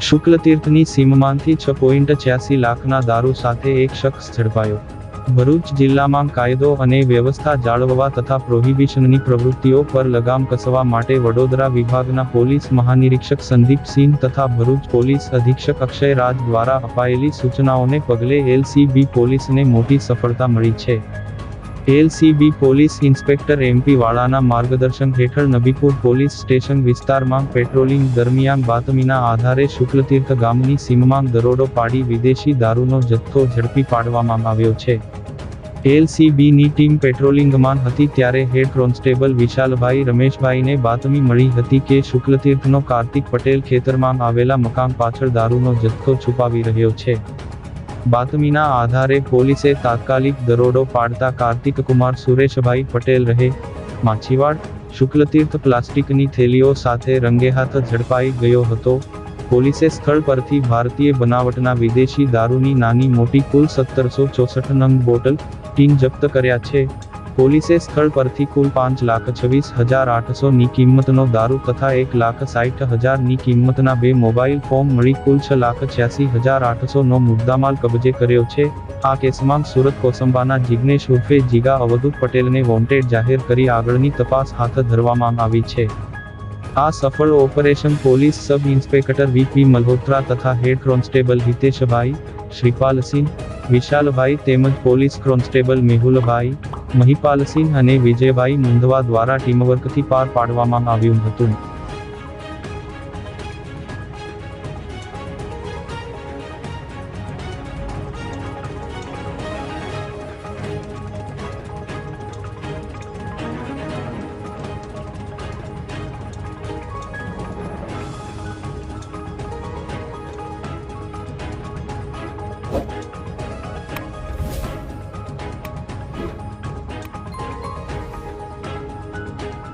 શુક્લતીર્થની સીમમાંથી છ પોઈન્ટ છ્યાસી લાખના દારૂ સાથે એક શખ્સ ઝડપાયો. ભરૂચ જિલ્લામાં કાયદો અને વ્યવસ્થા જાળવવા તથા પ્રોહિબિશનની પ્રવૃત્તિઓ પર લગામ કસવા માટે વડોદરા વિભાગના પોલીસ મહાનિરીક્ષક સંદીપ સિંહ તથા ભરૂચ પોલીસ અધિક્ષક અક્ષય રાજ દ્વારા અપાયેલી સૂચનાઓને પગલે એલસીબી પોલીસને મોટી સફળતા મળી છે. એલસીબી પોલીસ ઇન્સ્પેક્ટર એમપી વાળાના માર્ગદર્શન હેઠળ નબીપુર પોલીસ સ્ટેશન વિસ્તારમાં પેટ્રોલિંગ દરમિયાન બાતમીના આધારે શુક્લતીર્થ ગામની સીમમાં દરોડો પાડી વિદેશી દારૂનો જથ્થો ઝડપી પાડવામાં આવ્યો છે. એલસીબીની ટીમ પેટ્રોલિંગમાં હતી ત્યારે હેડ કોન્સ્ટેબલ વિશાલભાઈ રમેશભાઈને બાતમી મળી હતી કે શુક્લતીર્થનો કાર્તિક પટેલ ખેતરમાં આવેલા મકાન પાછળ દારૂનો જથ્થો છુપાવી રહ્યો છે. બાતમીના આધારે પોલીસે તાત્કાલિક દરોડો પાડતા કાર્તિક કુમાર સુરેશભાઈ પટેલ રહે, માછીવાડ, શુક્લતીર્થ પ્લાસ્ટિકની થેલીઓ સાથે રંગેહાથ ઝડપાઈ ગયો હતો. પોલીસે સ્થળ પરથી ભારતીય બનાવટના વિદેશી દારૂની નાની મોટી કુલ સત્તરસો ચોસઠ નંગ બોટલ ટીન જપ્ત કર્યા છે. પોલીસે સ્થળ પરથી કુલ પાંચ લાખ છવ્વીસ હજાર આઠસો ની કિંમતનો દારૂ તથા એક લાખ સાઠ હજારની કિંમતના બે મોબાઈલ ફોન મળી કુલ છ લાખ છ્યાસી હજાર આઠસો નો મુદ્દામાલ કબજે કર્યો છે. આ કેસમાં સુરત કોસંબાના જિગ્નેશ ઉર્ફે જીગા અવધૂત પટેલને વોન્ટેડ જાહેર કરી આગળની તપાસ હાથ ધરવામાં આવી છે. આ સફળ operation police sub inspector VP Malhotra તથા હેડ કોન્સ્ટેબલ હિતેશભાઈ શ્રીપાલસિંહ વિશાલભાઈ તેમજ પોલીસ કોન્સ્ટેબલ મેહુલભાઈ મહિપાલસિંહ અને વિજયભાઈ મુંદવા દ્વારા ટીમવર્કથી પાર પાડવામાં આવ્યું હતું.